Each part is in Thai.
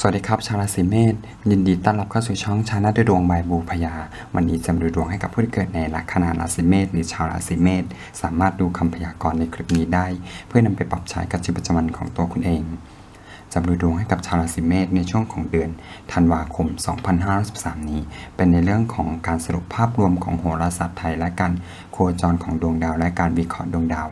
สวัสดีครับ ชาวราศีเมษยินดีต้อนรับเข้าสู่ช่องชาแนลด้วยดวงใบายบูพยา วันนี้จะมาดูดวงให้กับผู้ที่เกิดในลัคนาราศีเมษหรือชาวราศีเมษสามารถดูคำพยากรณ์ในคลิปนี้ได้ เพื่อนำไปปรับใช้กับชีวิตประจำวันของตัวคุณเองจะดูดวงให้กับชาวราศีเมษในช่วงของเดือนธันวาคม 2563นี้ เป็นในเรื่องของการสรุปภาพรวมของโหราศาสตร์ไทยและการโคจรของดวงดาว และการวิเคราะห์ดวงดาว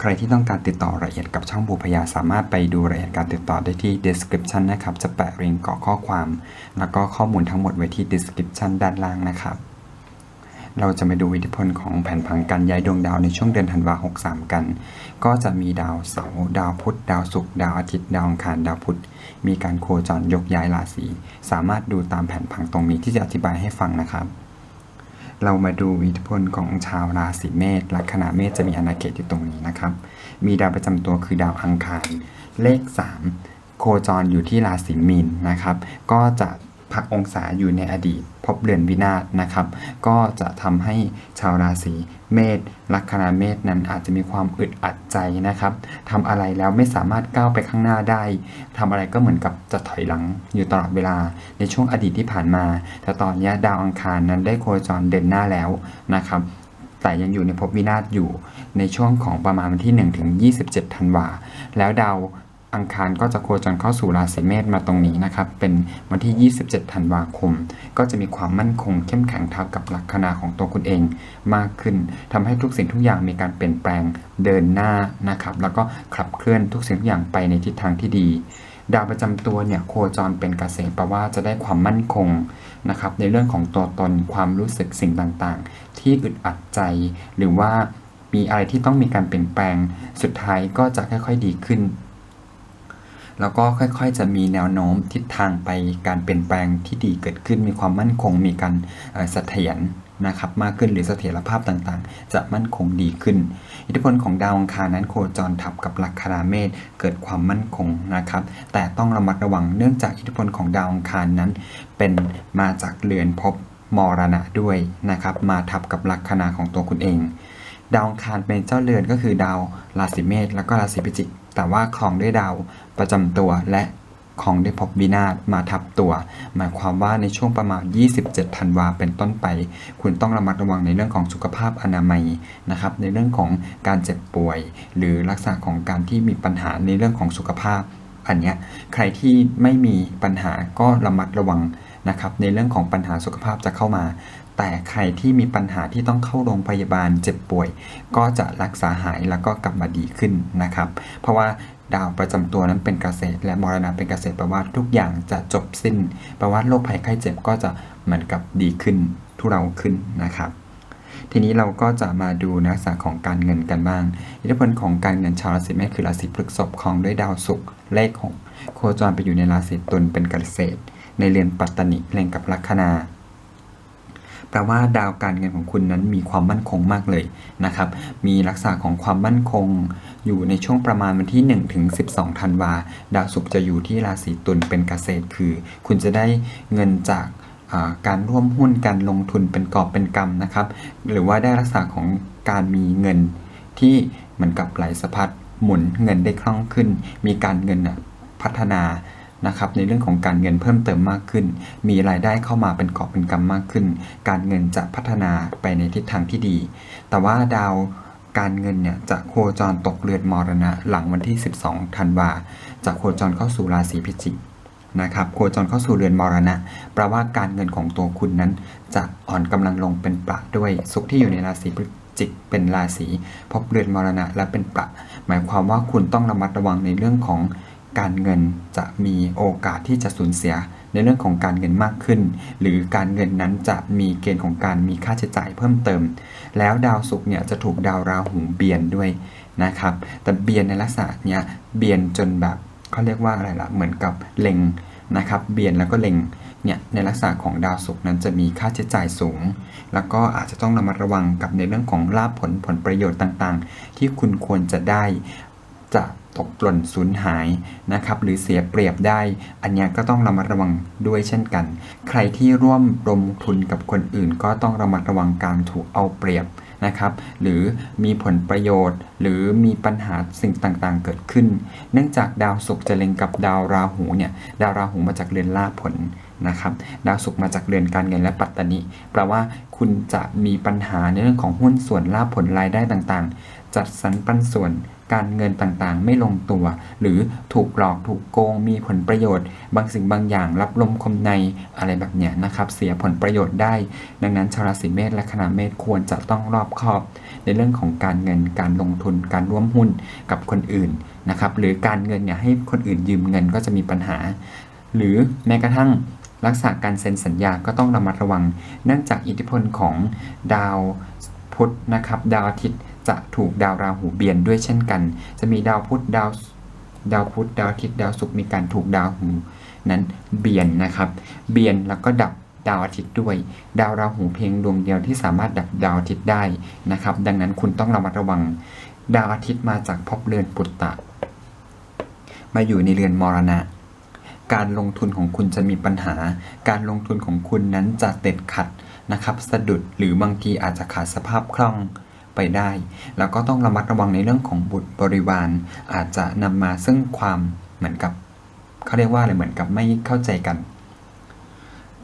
ใครที่ต้องการติดต่อรายละเอียดกับช่องบูพยาสามารถไปดูรายละเอียดการติดต่อได้ที่ description นะครับ จะแปะลิงก์เกาะข้อความ แล้วก็ข้อมูลทั้งหมดไว้ที่ description ด้านล่างนะครับ เราจะมาดูอิทธิพลของแผนผังการย้ายดวงดาวในช่วงเดือนธันวา63 กัน ก็จะมีดาวเสาร์ดาวพุธดาวศุกร์ดาวอาทิตย์ดาวอังคารดาวพุธมีการโคจรยกย้ายราศีสามารถดูตามแผนผังตรงนี้ที่จะอธิบายให้ฟังนะครับ เรามาดูอิทธิพลของชาวราศีเมษลัคนาเมษจะมีอาณาเขตอยู่ตรงนี้นะครับ มีดาวประจำตัวคือดาวอังคาร เลข 3 โคจรอยู่ที่ราศีมีนนะครับ ก็จะ พักองศาอยู่ในอดีต พบเรือนวินาศนะครับ ก็จะทำให้ชาวราศีเมษลัคนาเมษนั้นอาจจะมีความอึดอัดใจนะครับทำอะไรแล้วไม่สามารถก้าวไปข้างหน้าได้ทำอะไรก็เหมือนกับจะถอยหลังอยู่ตลอดเวลาในช่วงอดีตที่ผ่านมา แต่ตอนนี้ดาวอังคารนั้นได้โคจรเดินหน้าแล้วนะครับแต่ยังอยู่ในภพวินาศอยู่ในช่วงของประมาณวันที่ 1 ถึง 27 ธันวา แล้วดาว อังคารก็จะโคจรเข้าสู่ราศีเมษมาตรงนี้นะครับ เป็นวันที่ 27 ธันวาคม ก็จะมีความมั่นคงเข้มแข็งเท่ากับลัคนาของตัวคุณเองมากขึ้นทำให้ทุกสิ่งทุกอย่างมีการเปลี่ยนแปลงเดินหน้านะครับ แล้วก็ขับเคลื่อนทุกสิ่งทุกอย่างไปในทิศทางที่ดี ดาวประจำตัวเนี่ยโคจรเป็นเกษตรแปลว่าจะได้ความมั่นคงนะครับในเรื่องของตัวตนความรู้สึกสิ่งต่างๆ ที่อึดอัดใจหรือว่ามีอะไรที่ต้องมีการเปลี่ยนแปลง สุดท้ายก็จะค่อย ๆ ดีขึ้น แล้วก็ค่อยๆ จะมีแนวโน้มทิศทางไปการเปลี่ยนแปลงที่ดีเกิดขึ้น มีความมั่นคง มีการเสถียรนะครับมากขึ้นหรือเสถียรภาพต่างๆ จะมั่นคงดีขึ้น อิทธิพลของดาวอังคารนั้นโคจรทับกับลัคนาเมษเกิดความมั่นคงนะครับแต่ต้องระมัดระวังเนื่องจากอิทธิพลของดาวอังคารนั้น เป็นมาจากเรือนภพมรณะด้วยนะครับมาทับกับลัคนาของตัวคุณเอง ดาวอังคารเป็นเจ้าเรือนก็คือดาวราศีเมษแล้วก็ราศีพิจิกแต่ว่าครองด้วยดาว ประจำตัวและครองด้วยภพวินาศมาทับตัว หมายความว่าในช่วงประมาณ 27 ธันวาเป็นต้นไป คุณต้องระมัดระวังในเรื่องของสุขภาพอนามัยนะครับ ในเรื่องของการเจ็บป่วย หรือลักษณะของการที่มีปัญหาในเรื่องของสุขภาพ อันเนี้ยใครที่ไม่มีปัญหาก็ระมัดระวังนะครับ ในเรื่องของปัญหาสุขภาพจะเข้ามา แต่ใครที่มีปัญหาที่ต้องเข้าโรงพยาบาลเจ็บป่วย ก็จะรักษาหายแล้วก็กลับมาดีขึ้นนะครับ เพราะว่า ดาวประจำตัวนั้นเป็นเกษตร และมรณะเป็นเกษตรแปลว่าทุกอย่างจะจบสิ้นแปลว่าโรคภัยไข้เจ็บก็จะเหมือนกับดีขึ้น ทุเราขึ้นนะครับ ทีนี้เราก็จะมาดูนลักษณะของการเงินกันบ้าง อิทธิพลของการเงินชาวราศีเมษคือราศีพฤษภครองด้วยดาวศุกร์เลขหกโคจรไปอยู่ในราศีตุลเป็นเกษตร ในเรือนปัตตนิเล็งกับลัคนาแปลว่าดาวการเงินของคุณนั้นมีความมั่นคงมากเลยนะครับ มีลักษณะของความมั่นคง อยู่ในช่วงประมาณวันที่1ถึง12ธันวา ดาวศุกร์จะอยู่ที่ราศีตุลเป็นเกษตรคือ คุณจะได้เงินจากการร่วมหุ้นการลงทุนเป็นกอบเป็นกำนะครับ หรือว่าได้ลักษณะของการมีเงินที่เหมือนกับไหลสะพัดหมุนเงินได้คล่องขึ้น มีการเงินพัฒนานะครับในเรื่องของการเงินเพิ่มเติมมากขึ้น มีรายได้เข้ามาเป็นกอบเป็นกำมากขึ้น การเงินจะพัฒนาไปในทิศทางที่ดี แต่ว่าดาว การเงินเนี่ยจะโคจรตกเรือนมรณะหลังวันที่ 12 ธันวาจะโคจรเข้าสู่ราศีพิจิกนะครับโคจรเข้าสู่เรือนมรณะแปลว่าการเงินของตัวคุณนั้น จะอ่อนกำลังลงเป็นประด้วยสุขที่อยู่ในราศีพฤจิกเป็นราศีพบเรือนมรณะและเป็นประหมายความว่าคุณต้องระมัดระวังในเรื่องของการเงินจะมีโอกาสที่จะสูญเสีย ในเรื่องของการเงินมากขึ้น หรือการเงินนั้นจะมีเกณฑ์ของการมีค่าใช้จ่ายเพิ่มเติม แล้วดาวศุกร์เนี่ยจะถูกดาวราหูเบียนด้วยนะครับ แต่เบียนในลักษณะเนี้ยเบียนจนแบบเขาเรียกว่าอะไรล่ะเหมือนกับเล็งนะครับเบียนแล้วก็เล็งเนี่ยในลักษณะของดาวศุกร์นั้นจะมีค่าใช้จ่ายสูง แล้วก็อาจจะต้องระมัดระวังกับในเรื่องของลาภผลผลประโยชน์ต่างๆ ที่คุณควรจะได้จะ ตกหล่นสูญหายนะครับหรือเสียเปรียบได้ อันนี้ก็ต้องระมัดระวังด้วยเช่นกัน ใครที่ร่วมลงทุนกับคนอื่น ก็ต้องระมัดระวังการถูกเอาเปรียบนะครับหรือมีผลประโยชน์ หรือมีปัญหาสิ่งต่างๆ เกิดขึ้น เนื่องจากดาวศุกร์จะเล็งกับดาวราหูเนี่ยดาวราหูมาจากเรือนลาผลนะครับดาวศุกร์มาจากเรือนการเงินและปัตตานิแปลว่าคุณจะมีปัญหาในเรื่องของหุ้นส่วนลาผลรายได้ต่างๆ จัดสรรปันส่วน การเงินต่างๆ ไม่ลงตัว หรือถูกหลอกถูกโกงมีผลประโยชน์ บางสิ่งบางอย่างรับลมคมในอะไรแบบเนี้ยนะครับ เสียผลประโยชน์ได้ ดังนั้นชาวราศีเมษและคณะเมษควรจะต้องรอบคอบ ในเรื่องของการเงินการลงทุนการร่วมหุ้นกับคนอื่นนะครับหรือการเงินเนี่ยให้คนอื่นยืมเงินก็จะมีปัญหา หรือแม้กระทั่งลักษณะการเซ็นสัญญาก็ต้องระมัดระวัง เนื่องจากอิทธิพลของดาวพุธนะครับ ดาวอาทิตย์ จะถูกดาวราหูเบียนด้วยเช่นกัน จะมีดาวพุธดาวดาวพุธดาวอาทิตย์ดาวศุกร์มีการถูกดาวหูนั้นเบียนนะครับ เบียนแล้วก็ดับดาวอาทิตย์ด้วย ดาวราหูเพียงดวงเดียวที่สามารถดับดาวอาทิตย์ได้นะครับ ดังนั้นคุณต้องระมัดระวัง ดาวอาทิตย์มาจากภพเรือนปุตตะ มาอยู่ในเรือนมรณะ การลงทุนของคุณจะมีปัญหา การลงทุนของคุณนั้นจะเด็ดขัดนะครับ สะดุดหรือบางทีอาจจะขาดสภาพคล่อง ไปได้ แล้วก็ต้องระมัดระวังในเรื่องของบุตรบริวาร อาจจะนำมาซึ่งความเหมือนกับเขาเรียกว่าอะไรเหมือนกับไม่เข้าใจกัน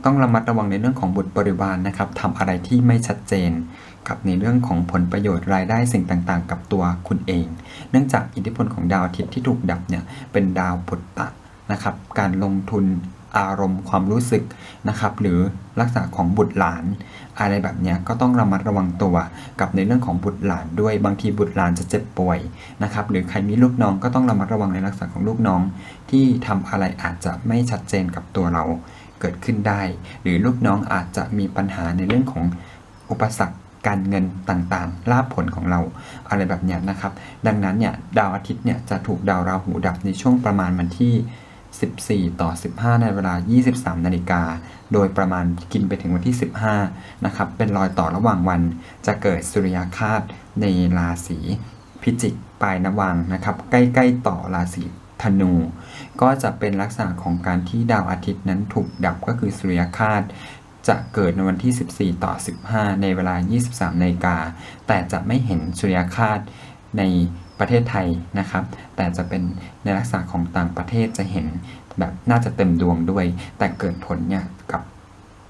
ต้องระมัดระวังในเรื่องของบุตรบริวารนะครับทำอะไรที่ไม่ชัดเจน กับในเรื่องของผลประโยชน์รายได้สิ่งต่างๆ กับตัวคุณเอง เนื่องจากอิทธิพลของดาวอาทิตย์ที่ถูกดับเนี่ยเป็นดาวปุตตะนะครับ การลงทุน อารมณ์ความรู้สึกนะครับ หรือลักษณะของบุตรหลาน อะไรแบบเนี้ยก็ต้องระมัดระวังตัวกับในเรื่องของบุตรหลานด้วยบางทีบุตรหลานจะเจ็บป่วยนะครับ หรือใครมีลูกน้องก็ต้องระมัดระวังในลักษณะของลูกน้อง ที่ทำอะไรอาจจะไม่ชัดเจนกับตัวเราเกิดขึ้นได้ หรือลูกน้องอาจจะมีปัญหาในเรื่องของอุปสรรคการเงินต่างๆ ลาภผลของเราอะไรแบบเนี้ยนะครับ ดังนั้นเนี่ยดาวอาทิตย์เนี่ยจะถูกดาวราหูดับในช่วงประมาณวันที่ 14 ต่อ 15 ในเวลา 23 นาฬิกา โดยประมาณกินไปถึงวันที่ 15 นะครับ เป็นรอยต่อระหว่างวัน จะเกิดสุริยคาสในราศีพิจิกปลายนวังนะครับ ใกล้ๆต่อราศีธนู ก็จะเป็นลักษณะของการที่ดาวอาทิตย์นั้นถูกดับก็คือสุริยคาสจะเกิดในวันที่ 14 ต่อ 15 ในเวลา 23 นาฬิกา แต่จะไม่เห็นสุริยคาสใน ประเทศไทยนะครับ แต่จะเป็นในลักษณะของต่างประเทศจะเห็นแบบน่าจะเต็มดวงด้วย แต่เกิดผลเนี่ยกับ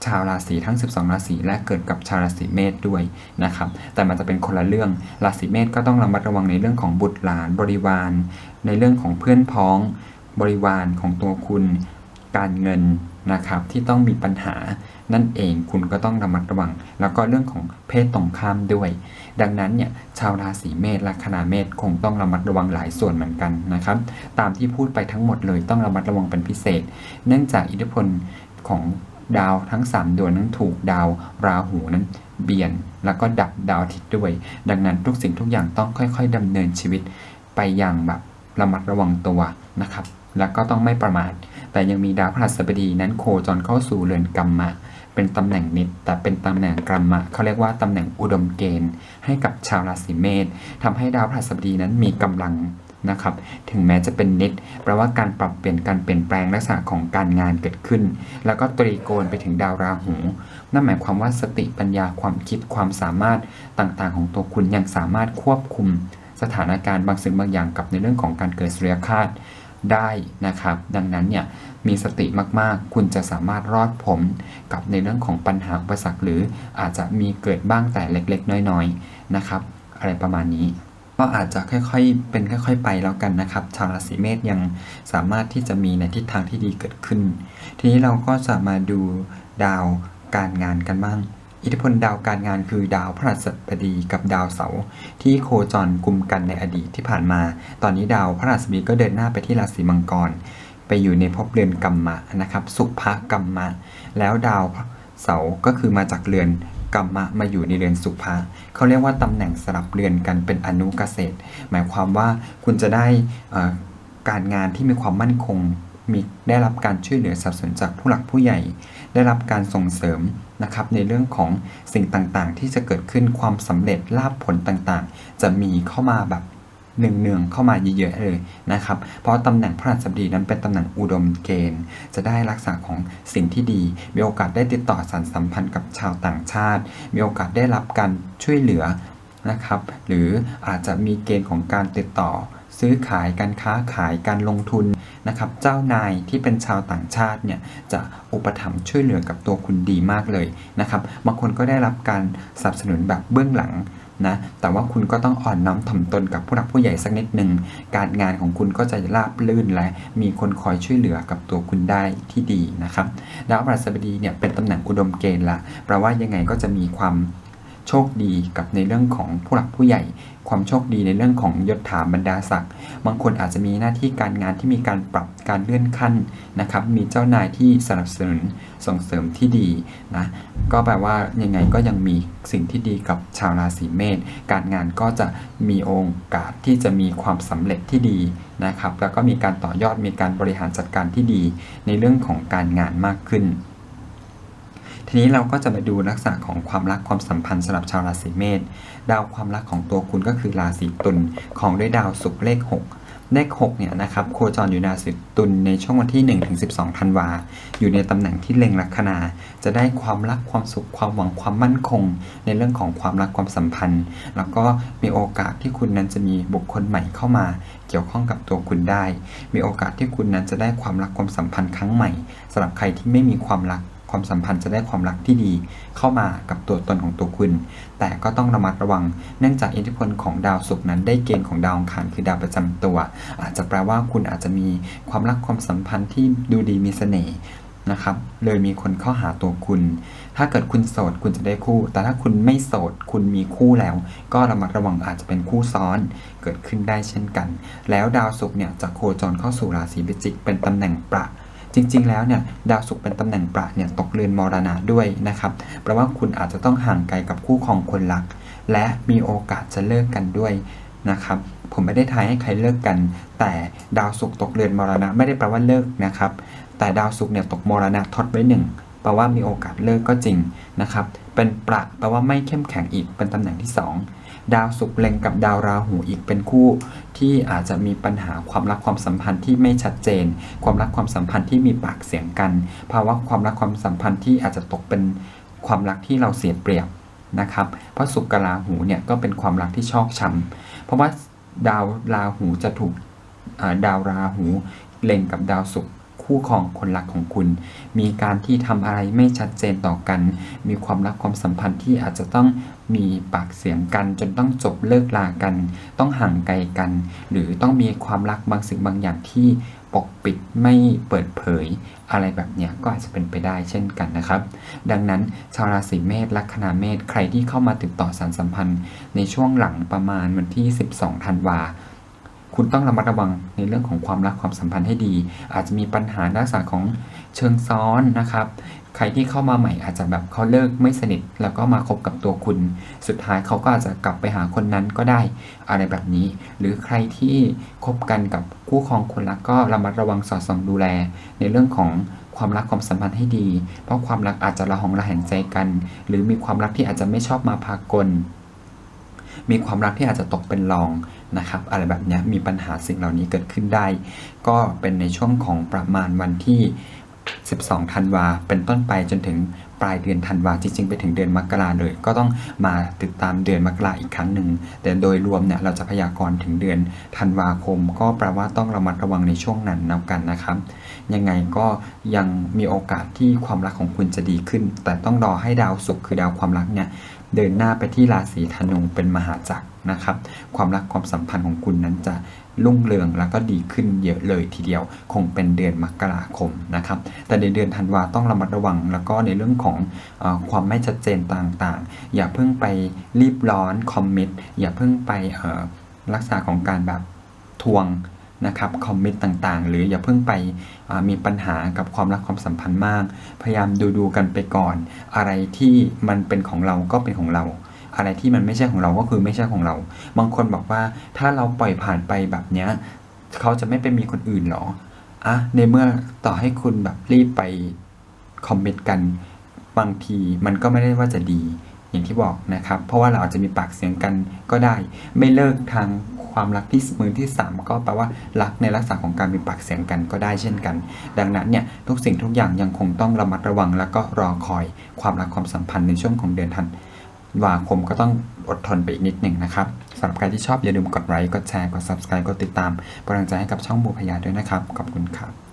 ชาวราศีทั้ง 12 ราศีและเกิดกับชาวราศีเมษด้วยนะครับ แต่มันจะเป็นคนละเรื่อง ราศีเมษก็ต้องระมัดระวังในเรื่องของบุตรหลานบริวาร ในเรื่องของเพื่อนพ้องบริวารของตัวคุณ การเงินนะครับที่ต้องมีปัญหานั่นเองคุณก็ต้องระมัดระวัง แล้วก็เรื่องของเพศตรงข้ามด้วย ดังนั้นเนี่ยชาวราศีเมษละคณะเมษคงต้องระมัดระวังหลายส่วนเหมือนกันนะครับ ตามที่พูดไปทั้งหมดเลยต้องระมัดระวังเป็นพิเศษ เนื่องจากอิทธิพลของดาวทั้ง 3 ดวงนั้นถูกดาวราหูนั้นเบียน แล้วก็ดับดาวอาทิตย์ด้วย ดังนั้นทุกสิ่งทุกอย่างต้องค่อย ๆดำเนินชีวิตไปอย่างแบบระมัดระวังตัวนะครับ แล้วก็ต้องไม่ประมาทแต่ยังมีดาวพฤหัสบดีนั้นโคจรเข้าสู่เรือนกรรมะ เป็นตำแหน่งนิดแต่เป็นตำแหน่งกรรมะเขาเรียกว่าตำแหน่งอุดมเกณฑ์ ให้กับชาวราศีเมษทำให้ดาวพฤหัสบดีนั้นมีกำลังนะครับ ถึงแม้จะเป็นนิดแปลว่าการปรับเปลี่ยนการเปลี่ยนแปลงลักษณะของการงานเกิดขึ้น แล้วก็ตรีโกณไปถึงดาวราหู นั่นหมายความว่าสติปัญญาความคิดความสามารถต่างๆ ของตัวคุณยังสามารถควบคุม สถานการณ์บางสิ่งบางอย่างกับในเรื่องของการเกิดสุริยคาส ได้นะครับ ดังนั้นเนี่ยมีสติมากๆ คุณจะสามารถรอดพ้นกับในเรื่องของปัญหาอุปสรรคหรืออาจจะมีเกิดบ้างแต่เล็กๆ น้อยๆนะครับ อะไรประมาณนี้ก็อาจจะค่อยๆ เป็นค่อยๆ ไปแล้วกันนะครับ ชาวราศีเมษยังสามารถที่จะมีในทิศทางที่ดีเกิดขึ้น ทีนี้เราก็จะมาดูดาวการงานกันบ้าง อิทธิพลดาวการงานคือดาวพฤหัสบดีกับดาวเสาร์ที่โคจรกลุ่มกันในอดีตที่ผ่านมา ตอนนี้ดาวพฤหัสบดีก็เดินหน้าไปที่ราศีมังกร ไปอยู่ในภพเรือนกัมมะนะครับ สุภกัมมะ แล้วดาวเสาร์ก็คือมาจากเรือนกัมมะมาอยู่ในเรือนสุภะเขาเรียกว่าตำแหน่งสลับเรือนกันเป็นอนุเกษตร หมายความว่าคุณจะได้การงานที่มีความมั่นคง มีได้รับการช่วยเหลือสนับสนุนจากผู้หลักผู้ใหญ่ ได้รับการส่งเสริมนะครับในเรื่องของสิ่งต่างๆ ที่จะเกิดขึ้นความสำเร็จลาภผลต่างๆ จะมีเข้ามาแบบเนืองๆเข้ามาเยอะๆเลยนะครับ เพราะตำแหน่งพระราชบดีนั้นเป็นตำแหน่งอุดมเกณฑ์ จะได้รักษาของสิ่งที่ดี มีโอกาสได้ติดต่อสารสัมพันธ์กับชาวต่างชาติ มีโอกาสได้รับการช่วยเหลือนะครับ หรืออาจจะมีเกณฑ์ของการติดต่อ ซื้อขายการค้าขายการลงทุน นะครับเจ้านายที่เป็นชาวต่างชาติเนี่ยจะอุปถัมภ์ช่วยเหลือกับตัวคุณดีมากเลยนะครับบางคนก็ได้รับการสนับสนุนแบบเบื้องหลังนะแต่ว่าคุณก็ต้องอ่อนน้อมถ่อมตนกับผู้หลักผู้ใหญ่สักนิดหนึ่งการงานของคุณก็จะราบลื่นและมีคนคอยช่วยเหลือกับตัวคุณได้ที่ดีนะครับดาวพฤหัสบดีเนี่ยเป็นตำแหน่งอุดมเกณฑ์ละแปลว่ายังไงก็จะมีความ โชคดีกับในเรื่องของผู้หลักผู้ใหญ่ ความโชคดีในเรื่องของยศถาบรรดาศักดิ์บางคนอาจจะมีหน้าที่การงานที่มีการปรับการเลื่อนขั้นนะครับ มีเจ้านายที่สนับสนุนส่งเสริมที่ดีนะก็แปลว่ายังไงก็ยังมีสิ่งที่ดีกับชาวราศีเมษการงานก็จะมีโอกาสที่จะมีความสำเร็จที่ดีนะครับ แล้วก็มีการต่อยอดมีการบริหารจัดการที่ดี ในเรื่องของการงานมากขึ้น ทีนี้เราก็จะมาดูลักษณะของความรักความสัมพันธ์สำหรับชาวราศีเมษดาวความรักของตัวคุณก็คือราศีตุลของด้วยดาวศุกร์เลข 6 เลข6เนี่ยนะครับโคจรอยู่ในราศีตุลในช่วงวันที่1ถึง12ธันวา อยู่ในตำแหน่งที่เล็งลัคนา จะได้ความรักความสุขความหวังความมั่นคง ในเรื่องของความรักความสัมพันธ์ แล้วก็มีโอกาสที่คุณนั้นจะมีบุคคลใหม่เข้ามาเกี่ยวข้องกับตัวคุณได้ มีโอกาสที่คุณนั้นจะได้ความรักความสัมพันธ์ครั้งใหม่สำหรับใครที่ไม่มีความรัก ความสัมพันธ์จะได้ความรักที่ดี เข้ามากับตัวตนของตัวคุณ แต่ก็ต้องระมัดระวัง เนื่องจากอิทธิพลของดาวศุกร์นั้นได้เกณฑ์ของดาวองคารคือดาวประจำตัว อาจจะแปลว่าคุณอาจจะมีความรักความสัมพันธ์ที่ดูดีมีเสน่ห์นะครับเลยมีคนเข้าหาตัวคุณ ถ้าเกิดคุณโสดคุณจะได้คู่ แต่ถ้าคุณไม่โสดคุณมีคู่แล้ว ก็ระมัดระวังอาจจะเป็นคู่ซ้อนเกิดขึ้นได้เช่นกัน แล้วดาวศุกร์เนี่ยจะโคจรเข้าสู่ราศีพิจิก เป็นตำแหน่งประ จริง ๆ แล้วเนี่ยดาวศุกร์เป็นตำแหน่งประเนี่ยตกเรือนมรณะด้วยนะครับแปลว่าคุณอาจจะต้องห่างไกลกับคู่ครองคนรัก และมีโอกาสจะเลิกกันด้วยนะครับผมไม่ได้ทายให้ใครเลิกกัน แต่ดาวศุกร์ตกเรือนมรณะไม่ได้แปลว่าเลิกนะครับ แต่ดาวศุกร์เนี่ยตกมรณะทดไว้หนึ่งแปลว่ามีโอกาสเลิกก็จริงนะครับ เป็นประแปลว่าไม่เข้มแข็งอีกเป็นตำแหน่งที่สอง ดาวศุกร์เล็งกับดาวราหูอีกเป็นคู่ที่อาจจะมีปัญหาความรักความสัมพันธ์ที่ไม่ชัดเจน ความรักความสัมพันธ์ที่มีปากเสียงกัน ภาวะความรักความสัมพันธ์ที่อาจจะตกเป็นความรักที่เราเสียเปรียบนะครับเพราะศุกร์กับราหูเนี่ยก็เป็นความรักที่ชอกช้ำเพราะว่าดาวราหูจะถูกดาวราหูเล็งกับดาวศุกร์ คู่ครองคนรักของคุณ มีการที่ทำอะไรไม่ชัดเจนต่อกัน มีความรักความสัมพันธ์ที่อาจจะต้องมีปากเสียงกัน จนต้องจบเลิกลากัน ต้องห่างไกลกัน หรือต้องมีความรักบางสิ่งบางอย่างที่ปกปิดไม่เปิดเผย อะไรแบบเนี้ยก็อาจจะเป็นไปได้เช่นกันนะครับ ดังนั้นชาวราศีเมษลัคนาเมษใครที่เข้ามาติดต่อสารสัมพันธ์ ในช่วงหลังประมาณวันที่ 12 ธันวาคุ คุณต้องระมัดระวังในเรื่องของความรักความสัมพันธ์ให้ดี อาจจะมีปัญหาลักษณะของเชิงซ้อนนะครับ ใครที่เข้ามาใหม่อาจจะแบบเขาเลิกไม่สนิท แล้วก็มาคบกับตัวคุณ สุดท้ายเขาก็อาจจะกลับไปหาคนนั้นก็ได้อะไรแบบนี้ หรือใครที่คบกันกับคู่ครองคนรักก็ระมัดระวังสอดส่องดูแล ในเรื่องของความรักความสัมพันธ์ให้ดี เพราะความรักอาจจะระหองระแหงใจกัน หรือมีความรักที่อาจจะไม่ชอบมาพากล มีความรักที่อาจจะตกเป็นรองนะครับ อะไรแบบนี้มีปัญหาสิ่งเหล่านี้เกิดขึ้นได้ ก็เป็นในช่วงของประมาณวันที่ 12 ธันวาเป็นต้นไปจนถึงปลายเดือนธันวาจริงๆ ไปถึงเดือนมกราเลย ก็ต้องมาติดตามเดือนมกราอีกครั้งหนึ่ง แต่โดยรวมเนี่ยเราจะพยากรณ์ถึงเดือนธันวาคม ก็แปลว่าต้องระมัดระวังในช่วงนั้นนะกันนะครับ ยังไงก็ยังมีโอกาสที่ความรักของคุณจะดีขึ้น แต่ต้องรอให้ดาวศุกร์คือดาวความรักเนี่ย เดินหน้าไปที่ราศีธนูเป็นมหาจักรนะครับ ความรักความสัมพันธ์ของคุณนั้นจะรุ่งเรืองแล้วก็ดีขึ้นเยอะเลยทีเดียว คงเป็นเดือนมกราคมนะครับ แต่ในเดือนธันวาต้องระมัดระวัง แล้วก็ในเรื่องของอความไม่ชัดเจนต่างๆ อย่าเพิ่งไปรีบร้อนคอมมิตอย่าเพิ่งไปลักษณะของการแบบทวง นะครับคอมมิตต่างๆ หรืออย่าเพิ่งไปมีปัญหากับความรักความสัมพันธ์มาก พยายามดูดูๆกันไปก่อน อะไรที่มันเป็นของเราก็เป็นของเรา อะไรที่มันไม่ใช่ของเราก็คือไม่ใช่ของเรา บางคนบอกว่าถ้าเราปล่อยผ่านไปแบบเนี้ยเขาจะไม่ไปมีคนอื่นหรออะในเมื่อต่อให้คุณแบบรีบไปคอมมิตกันบางทีมันก็ไม่ได้ว่าจะดีอย่างที่บอกนะครับ เพราะว่าเราอาจจะมีปากเสียงกันก็ได้ ไม่เลิกทาง ความรักที่มือที่ 3 ก็แปลว่ารักในลักษณะของการมีปากเสียงกันก็ได้เช่นกัน ดังนั้นเนี่ยทุกสิ่งทุกอย่างยังคงต้องระมัดระวัง แล้วก็รอคอยความรักความสัมพันธ์ในช่วงของเดือนธันวาคมก็ต้องอดทนไปอีกนิดหนึ่งนะครับสำหรับใครที่ชอบอย่าลืมกดไลค์กดแชร์กด subscribe กดติดตามกำลังใจให้กับช่องบูพยาด้วยนะครับขอบคุณครับ